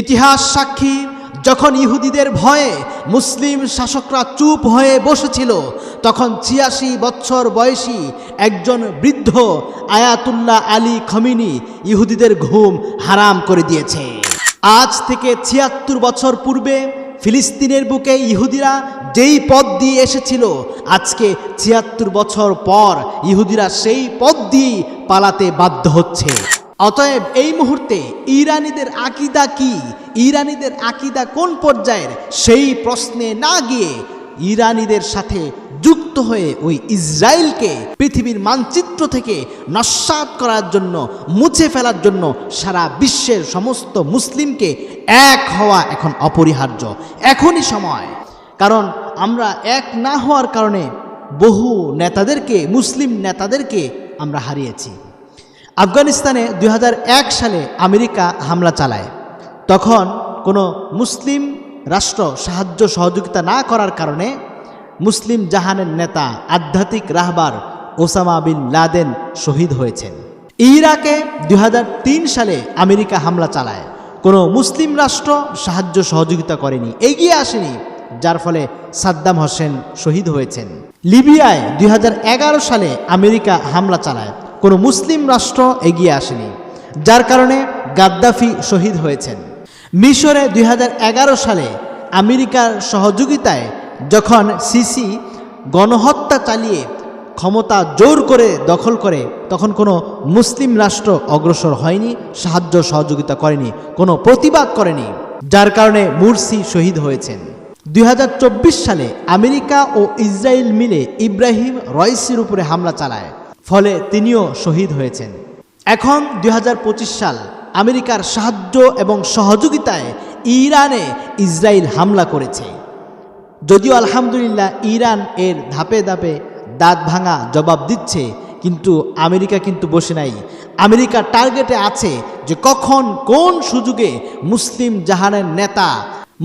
ইতিহাস সাক্ষী, যখন ইহুদিদের ভয়ে মুসলিম শাসকরা চুপ হয়ে বসেছিল, তখন ছিয়াশি বছর বয়সী একজন বৃদ্ধ আয়াতুল্লাহ আলী খমিনি ইহুদিদের ঘুম হারাম করে দিয়েছে। আজ থেকে ছিয়াত্তর বছর পূর্বে ফিলিস্তিনের বুকে ইহুদিরা যেই পথ দিয়ে এসেছিল, আজকে ছিয়াত্তর বছর পর ইহুদিরা সেই পথ দিয়ে পালাতে বাধ্য হচ্ছে। অতএব এই মুহূর্তে ইরানিদের আকিদা কি? ইরানিদের আকিদা কোন পর্যায়ের? সেই প্রশ্নে না গিয়ে ইরানিদের সাথে যুক্ত হয়ে ওই ইসরায়েলকে পৃথিবীর মানচিত্র থেকে নস্বাত করার জন্য, মুছে ফেলার জন্য সারা বিশ্বের সমস্ত মুসলিমকে এক হওয়া এখন অপরিহার্য। এখনই সময়। কারণ আমরা এক না হওয়ার কারণে বহু নেতাদেরকে, মুসলিম নেতাদেরকে আমরা হারিয়েছি। আফগানিস্তানে দুই হাজার এক সালে আমেরিকা হামলা চালায়। তখন কোনো মুসলিম রাষ্ট্র সাহায্য সহযোগিতা না করার কারণে মুসলিম জাহানের নেতা, আধ্যাত্মিক রাহবার ওসামা বিন লাদেন শহীদ হয়েছেন। ইরাকে দু হাজার তিন সালে আমেরিকা হামলা চালায়। কোনো মুসলিম রাষ্ট্র সাহায্য সহযোগিতা করেনি, এগিয়ে আসেনি, যার ফলে সাদ্দাম হোসেন শহীদ হয়েছেন। লিবিয়ায় দুই হাজার এগারো সালে আমেরিকা হামলা চালায়। কোনো মুসলিম রাষ্ট্র এগিয়ে আসেনি, যার কারণে গাদ্দাফি শহীদ হয়েছেন। মিশরে দুই হাজার এগারো সালে আমেরিকার সহযোগিতায় যখন সিসি গণহত্যা চালিয়ে ক্ষমতা জোর করে দখল করে, তখন কোনো মুসলিম রাষ্ট্র অগ্রসর হয়নি, সাহায্য সহযোগিতা করেনি, কোনো প্রতিবাদ করেনি, যার কারণে মুরসি শহীদ হয়েছেন। দুই হাজার চব্বিশ সালে আমেরিকা ও ইসরায়েল মিলে ইব্রাহিম রয়েসির উপরে হামলা চালায়। ফলে তিনিও শহীদ হয়েছেন। এখন দু হাজার পঁচিশ সাল আমেরিকার সাহায্য এবং সহযোগিতায় ইরানে ইসরায়েল হামলা করেছে। যদিও আলহামদুলিল্লাহ ইরান এর ধাপে ধাপে দাঁত ভাঙা জবাব দিচ্ছে, কিন্তু আমেরিকা কিন্তু বসে নাই। আমেরিকা টার্গেটে আছে যে কখন কোন সুযোগে মুসলিম জাহানের নেতা,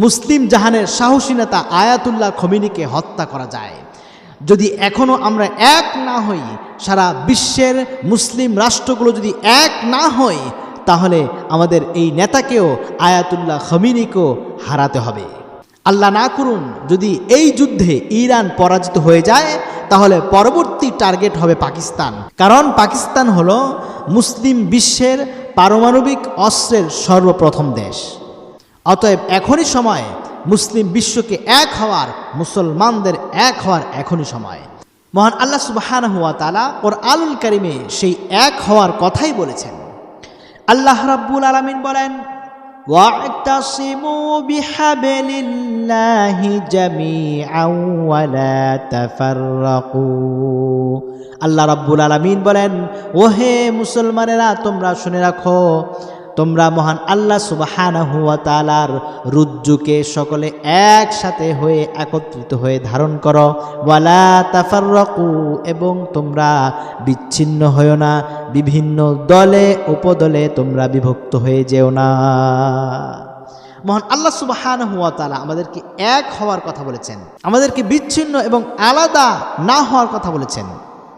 মুসলিম জাহানের সাহসী নেতা আয়াতুল্লাহ খমিনিকে হত্যা করা যায়। যদি এখনও আমরা এক না হই, সারা বিশ্বের মুসলিম রাষ্ট্রগুলো যদি এক না হই, তাহলে আমাদের এই নেতাকেও, আয়াতুল্লাহ খমিনিকেও হারাতে হবে। আল্লাহ না করুন, যদি এই যুদ্ধে ইরান পরাজিত হয়ে যায়, তাহলে পরবর্তী টার্গেট হবে পাকিস্তান। কারণ পাকিস্তান হলো মুসলিম বিশ্বের পারমাণবিক অস্ত্রের সর্বপ্রথম দেশ। অতএব এখনই সময় মুসলিম বিশ্বকে এক হওয়ার মুসলমানদের এক হওয়ার এখনই সময় মহান আল্লাহ সুবাহান হুয়া তালা ওর আলুল কারিমে সেই এক হওয়ার কথাই বলেছেন আল্লাহ রাব্বুল আলমিন বলেন واعتصموا بحبل الله جميعا ولا تفرقوا আল্লাহ রাব্বুল আলামিন বলেন ওহে মুসলমানেরা তোমরা শুনে রাখো তোমরা মহান আল্লাহ সুবাহানা হুয়া তালার রুজ্জুকে সকলে একসাথে হয়ে একত্রিত হয়ে ধারণ করো। ওয়ালা তাফার রকু এবং তোমরা বিচ্ছিন্ন হয়েও না। বিভিন্ন দলে, উপদলে তোমরা বিভক্ত হয়ে যেও না। মহান আল্লাহ সুবাহান হুয়া তালা আমাদেরকে এক হওয়ার কথা বলেছেন। আমাদেরকে বিচ্ছিন্ন এবং আলাদা না হওয়ার কথা বলেছেন।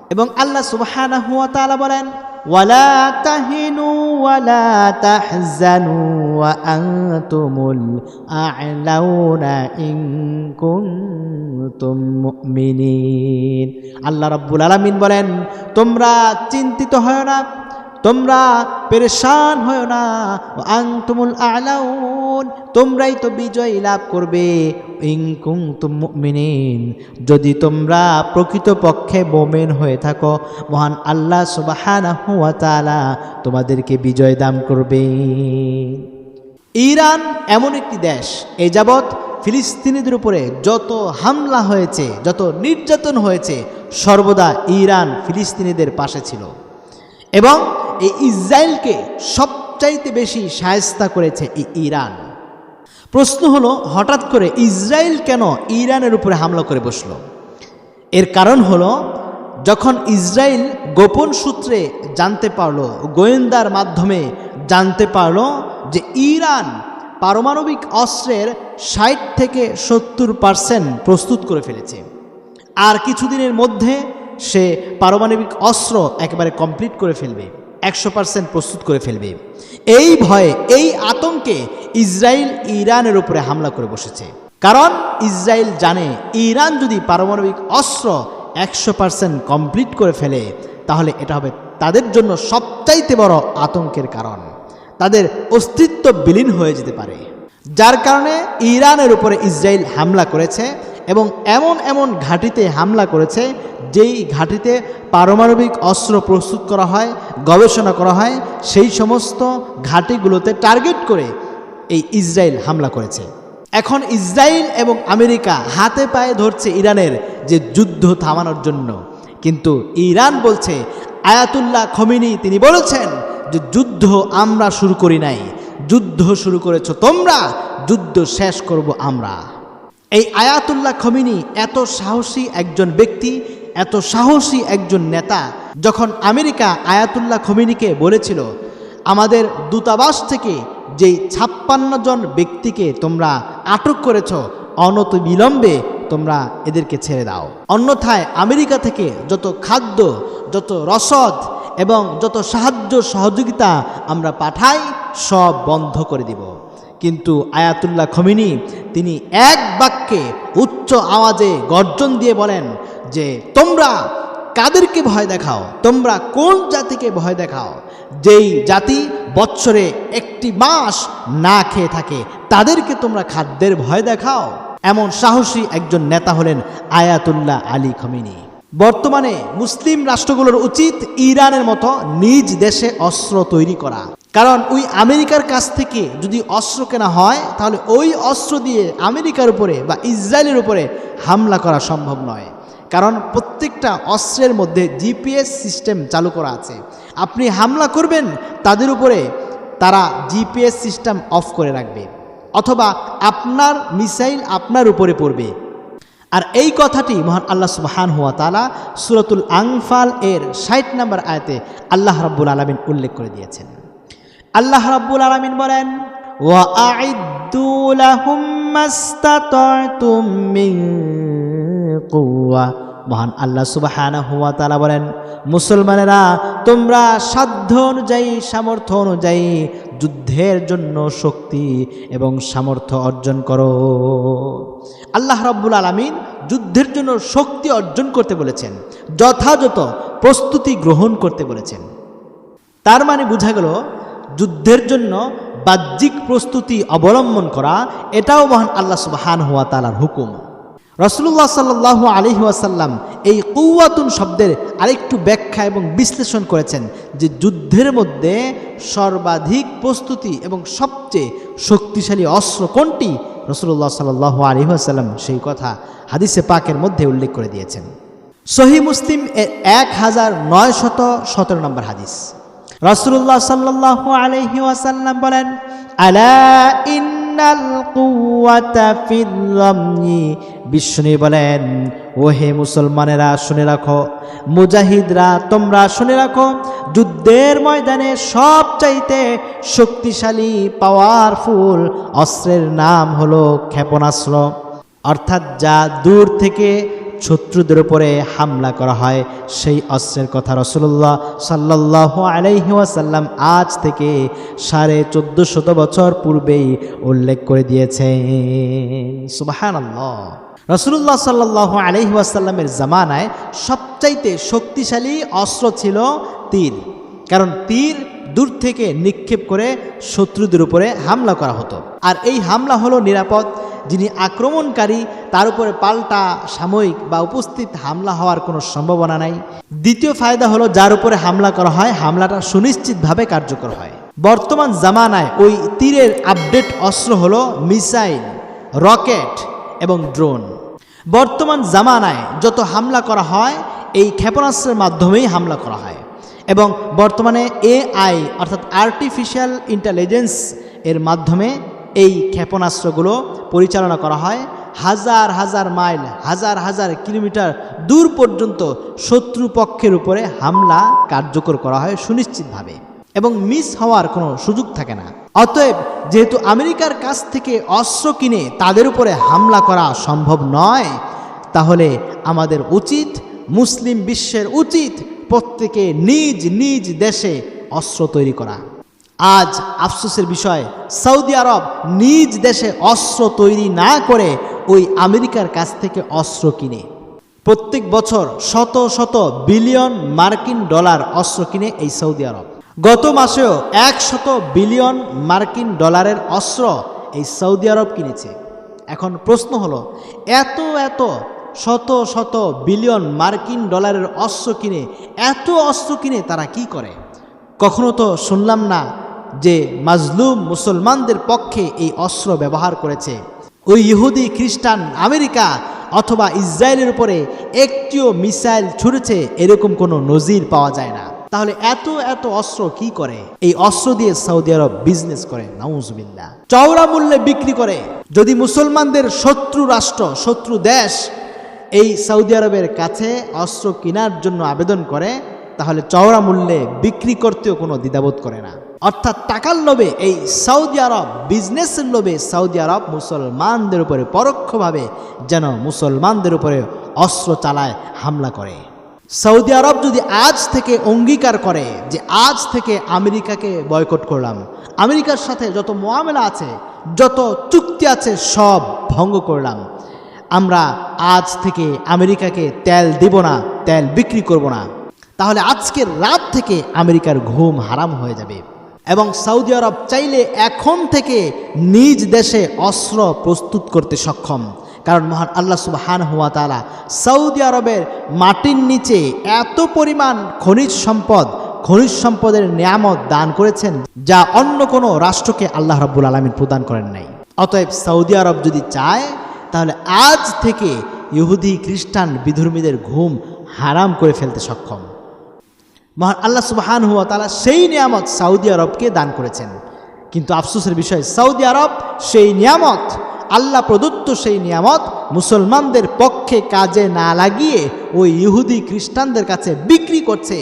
এবং আল্লাহ সুবাহানা হুয়া তালা বলেন, ওয়ালা তাহিনু ولا تحزنوا وأنتم الأعلون إن كنتم مؤمنين আল্লাহ রাব্বুল আলামিন বলেন তোমরা চিন্তিত হয় না তোমরা পেরেশান হয় না। আংতুমুল আলাউন, তোমরাই তো বিজয় লাভ করবে। ইংকুং তুমিন যদি তোমরা প্রকৃতপক্ষে বোমেন হয়ে থাকো, মহান আল্লাহ সুবাহানা তাআলা তোমাদেরকে বিজয় দান করবে। ইরান এমন একটি দেশ এই যাবৎ ফিলিস্তিনিদের উপরে যত হামলা হয়েছে, যত নির্যাতন হয়েছে, সর্বদা ইরান ফিলিস্তিনিদের পাশে ছিল। এবং এই ইসরায়েলকে সবচাইতে বেশি সায়স্তা করেছে এই ইরান। প্রশ্ন হলো, হঠাৎ করে ইসরায়েল কেন ইরানের উপরে হামলা করে বসল? এর কারণ হলো, যখন ইসরায়েল গোপন সূত্রে জানতে পারল, গোয়েন্দার মাধ্যমে জানতে পারল যে ইরান পারমাণবিক অস্ত্রের ষাট থেকে সত্তর পার্সেন্ট প্রস্তুত করে ফেলেছে। আর কিছুদিনের মধ্যে সে পারমাণবিক অস্ত্র একেবারে কমপ্লিট করে ফেলবে। একশো পার্সেন্ট প্রস্তুত করে ফেলবে। এই ভয়ে এই আতঙ্কে ইসরায়েল ইরানের উপরে হামলা করে বসেছে। কারণ ইসরায়েল জানে ইরান যদি পারমাণবিক অস্ত্র একশো পার্সেন্ট কমপ্লিট করে ফেলে, তাহলে এটা হবে তাদের জন্য সবচাইতে বড় আতঙ্কের কারণ। তাদের অস্তিত্ব বিলীন হয়ে যেতে পারে। যার কারণে ইরানের উপরে ইসরায়েল হামলা করেছে এবং এমন এমন ঘাঁটিতে হামলা করেছে যেই ঘাঁটিতে পারমাণবিক অস্ত্র প্রস্তুত করা হয়, গবেষণা করা হয়, সেই সমস্ত ঘাঁটিগুলোতে টার্গেট করে এই ইসরায়েল হামলা করেছে। এখন ইসরায়েল এবং আমেরিকা হাতে পায়ে ধরছে ইরানের যে যুদ্ধ থামানোর জন্য। কিন্তু ইরান বলছে, আয়াতুল্লাহ খমিনি তিনি বলেছেন যে যুদ্ধ আমরা শুরু করি নাই। যুদ্ধ শুরু করেছ তোমরা, যুদ্ধ শেষ করব আমরা। এই আয়াতুল্লাহ খমিনি এত সাহসী একজন ব্যক্তি এত সাহসী একজন নেতা যখন আমেরিকা আয়াতুল্লাহ খমিনিকে বলেছিল, আমাদের দূতাবাস থেকে যেই ছাপ্পান্ন জন ব্যক্তিকে তোমরা আটক করেছ, অনত বিলম্বে তোমরা এদেরকে ছেড়ে দাও। অন্যথায় আমেরিকা থেকে যত খাদ্য, যত রসদ এবং যত সাহায্য সহযোগিতা আমরা পাঠাই, সব বন্ধ করে দিব। কিন্তু আয়াতুল্লাহ খমিনি, তিনি এক বাক্যে উচ্চ আওয়াজে গর্জন দিয়ে বলেন যে তোমরা কাদেরকে ভয় দেখাও? তোমরা কোন জাতিকে ভয় দেখাও? যেই জাতি বৎসরে একটি মাস না খেয়ে থাকে, তাদেরকে তোমরা খাদ্যের ভয় দেখাও? এমন সাহসী একজন নেতা হলেন আয়াতুল্লাহ আলী খমিনি। বর্তমানে মুসলিম রাষ্ট্রগুলোর উচিত ইরানের মতো নিজ দেশে অস্ত্র তৈরি করা। কারণ ওই আমেরিকার কাছ থেকে যদি অস্ত্র কেনা হয়, তাহলে ওই অস্ত্র দিয়ে আমেরিকার উপরে বা ইসরায়েলের উপরে হামলা করা সম্ভব নয়। কারণ প্রত্যেকটা অস্ত্রের মধ্যে জিপিএস সিস্টেম চালু করা আছে। আপনি হামলা করবেন, তাদের উপরে তারা জিপিএস সিস্টেম অফ করে রাখবে। অথবা আপনার মিসাইল আপনার উপরে পড়বে। আর এই কথাটি মহান আল্লাহ সুবহান হুয়া তালা সুরতুল আংফাল এর ষাট নম্বর আয়তে আল্লাহ রাব্বুল আলমিন উল্লেখ করে দিয়েছেন। আল্লাহ রাব্বুল আলমিন বলেন, ওয়া আইদুল কুয়া মহান আল্লাহ সুবাহানা হুয়া তালা বলেন, মুসলমানেরা, তোমরা সাধ্য অনুযায়ী, সামর্থ্য অনুযায়ী যুদ্ধের জন্য শক্তি এবং সামর্থ্য অর্জন করো। আল্লাহ রব্বুল আলমিন যুদ্ধের জন্য শক্তি অর্জন করতে বলেছেন, যথাযথ প্রস্তুতি গ্রহণ করতে বলেছেন। তার মানে বোঝা গেল, যুদ্ধের জন্য বাহ্যিক প্রস্তুতি অবলম্বন করা, এটাও মহান আল্লাহ সুবাহান হুয়া তালার হুকুম। রসুল্লাহ সাল্লাহ আলহি ওয়াসাল্লাম এই কৌয়াতুন শব্দের আরেকটু ব্যাখ্যা এবং বিশ্লেষণ করেছেন যে যুদ্ধের মধ্যে সর্বাধিক প্রস্তুতি এবং সবচেয়ে শক্তিশালী অস্ত্র কোনটি? রসুল্লাহ সাল্লাহ আলহি আসাল্লাম সেই কথা হাদিসে পাকের মধ্যে উল্লেখ করে দিয়েছেন। সহি মুসলিম এর এক হাজার নয় শত সতেরো নম্বর হাদিস। রসুল্লাহ সাল্লাহ আলহি ওয়াসাল্লাম বলেন, আলা ফিল রাময়ি বিষ্ণু বলেন ও হে মুসলমানেরা, শুনে রাখো। মুজাহিদরা, তোমরা শুনে রাখো, যুদ্ধের ময়দানে সব চাইতে শক্তিশালী পাওয়ারফুল অস্ত্রের নাম হলো ক্ষেপণাস্ত্র। অর্থাৎ যা দূর থেকে শত্রুদের উপরে হামলা করা হয়, সেই অস্ত্রের কথা রসুল্লাহ সাল্লাহ আলাইহাসাল্লাম আজ থেকে সাড়ে চোদ্দ শত বছর পূর্বেই উল্লেখ করে দিয়েছেন। সুবাহান রসুল্লাহ সাল্লাহ আলহিহাসাল্লামের জামানায় সবচাইতে শক্তিশালী অস্ত্র ছিল তীর, কারণ তীর দূর থেকে নিক্ষেপ করে শত্রুদের উপরে হামলা করা হতো। আর এই হামলা হলো নিরাপদ যিনি আক্রমণকারী, তার উপরে পাল্টা সাময়িক বা উপস্থিত হামলা হওয়ার কোনো সম্ভাবনা নাই। দ্বিতীয় ফায়দা হলো যার উপরে হামলা করা হয়, হামলাটা সুনিশ্চিতভাবে কার্যকর হয়। বর্তমান জামানায় ওই তীরের আপডেট অস্ত্র হলো মিসাইল, রকেট এবং ড্রোন। বর্তমান জামানায় যত হামলা করা হয়, এই ক্ষেপণাস্ত্রের মাধ্যমেই হামলা করা হয় এবং বর্তমানে এআই অর্থাৎ আর্টিফিশিয়াল ইন্টেলিজেন্স এর মাধ্যমে এই ক্ষেপণাস্ত্রগুলো পরিচালনা করা হয়। হাজার হাজার মাইল, হাজার হাজার কিলোমিটার দূর পর্যন্ত শত্রুপক্ষের উপরে হামলা কার্যকর করা হয় সুনিশ্চিতভাবে এবং মিস হওয়ার কোনো সুযোগ থাকে না। অতএব যেহেতু আমেরিকার কাছ থেকে অস্ত্র কিনে তাদের উপরে হামলা করা সম্ভব নয়, তাহলে আমাদের উচিত, মুসলিম বিশ্বের উচিত প্রত্যেকে নিজ নিজ দেশে অস্ত্র তৈরি করা। আজ আফসোসের বিষয়, সৌদি আরব নিজ দেশে অস্ত্র তৈরি না করে ওই আমেরিকার কাছ থেকে অস্ত্র কিনে। প্রত্যেক বছর শত শত বিলিয়ন মার্কিন ডলার অস্ত্র কিনে এই সৌদি আরব। গত মাসেও একশত বিলিয়ন মার্কিন ডলারের অস্ত্র এই সৌদি আরব কিনেছে। এখন প্রশ্ন হলো, এত এত শত শত বিলিয়ন মার্কিন ডলারের অস্ত্র কিনে, এত অস্ত্র কিনে তারা কি করে? কখনো তো শুনলাম না যে মাজলুম মুসলমানদের পক্ষে এই অস্ত্র ব্যবহার করেছে। ওই ইহুদি, খ্রিস্টান, আমেরিকা অথবা ইসরায়েলের উপরে একটিও মিসাইল ছুড়েছে এরকম কোনো নজির পাওয়া যায় না। তাহলে এত এত অস্ত্র কি করে? এই অস্ত্র দিয়ে সৌদি আরব বিজনেস করে নাউজবিল্লা চওড়া মূল্যে বিক্রি করে। যদি মুসলমানদের শত্রু রাষ্ট্র, শত্রু দেশ এই সৌদি আরবের কাছে অস্ত্র কেনার জন্য আবেদন করে, তাহলে চওড়া মূল্যে বিক্রি করতেও কোনো দ্বিধাবোধ করে না। অর্থাৎ টাকার লোভে, এই সৌদি আরব বিজনেসের লোভে সৌদি আরব মুসলমানদের উপরে পরোক্ষভাবে যেন মুসলমানদের উপরে অস্ত্র চালায়, হামলা করে। সৌদি আরব যদি আজ থেকে অঙ্গীকার করে যে আজ থেকে আমেরিকাকে বয়কট করলাম, আমেরিকার সাথে যত মোয়ামেলা আছে, যত চুক্তি আছে, সব ভঙ্গ করলাম। আমরা আজ থেকে আমেরিকাকে তেল দিব না, তেল বিক্রি করব না। তাহলে আজকের রাত থেকে আমেরিকার ঘুম হারাম হয়ে যাবে। এবং সৌদি আরব চাইলে এখন থেকে নিজ দেশে অস্ত্র প্রস্তুত করতে সক্ষম। কারণ মহান আল্লাহ সুবহান হুয়া তালা সৌদি আরবের মাটির নিচে এত পরিমাণ খনিজ সম্পদ, খনিজ সম্পদের নিয়ামত দান করেছেন যা অন্য কোনো রাষ্ট্রকে আল্লাহ রব্বুল আলমিন প্রদান করেন নাই। অতএব সৌদি আরব যদি চায়, তাহলে আজ থেকে ইহুদি, খ্রিস্টান, বিধর্মীদের ঘুম হারাম করে ফেলতে সক্ষম। মহান আল্লাহ সুবাহান হুয়া তালা সেই নিয়ামত সৌদি আরবকে দান করেছেন। কিন্তু আফসোসের বিষয়, সৌদি আরব সেই নিয়ামত, আল্লাহ প্রদত্ত সেই নিয়ামত মুসলমানদের পক্ষে কাজে না লাগিয়ে ওই ইহুদি খ্রিস্টানদের কাছে বিক্রি করছে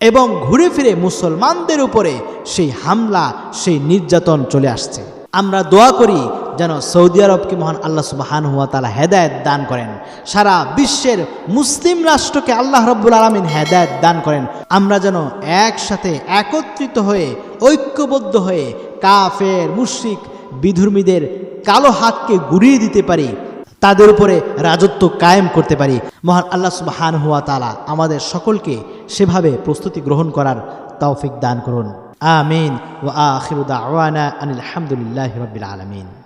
এবং ঘুরে ফিরে মুসলমানদের উপরে সেই হামলা, সেই নির্যাতন চলে আসছে। আমরা দোয়া করি যেন সৌদি আরবকে মহান আল্লাহ সুবাহান হুয়া তালা হেদায়ত দান করেন। সারা বিশ্বের মুসলিম রাষ্ট্রকে আল্লাহ রব্বুল আলমিন হেদায়ত দান করেন। আমরা যেন একসাথে একত্রিত হয়ে, ঐক্যবদ্ধ হয়ে কাফের, মুশরিক, বিধর্মীদের কালো হাতকে গুড়িয়ে দিতে পারি, তাদের উপরে রাজত্ব কায়েম করতে পারি। মহান আল্লাহ সুবাহান হুয়া তালা আমাদের সকলকে সেভাবে প্রস্তুতি গ্রহণ করার তৌফিক দান করুন। আমিন। ও আখিরুদা আওয়ানা আনিল আলহামদুলিল্লাহ রবিল আলমিন।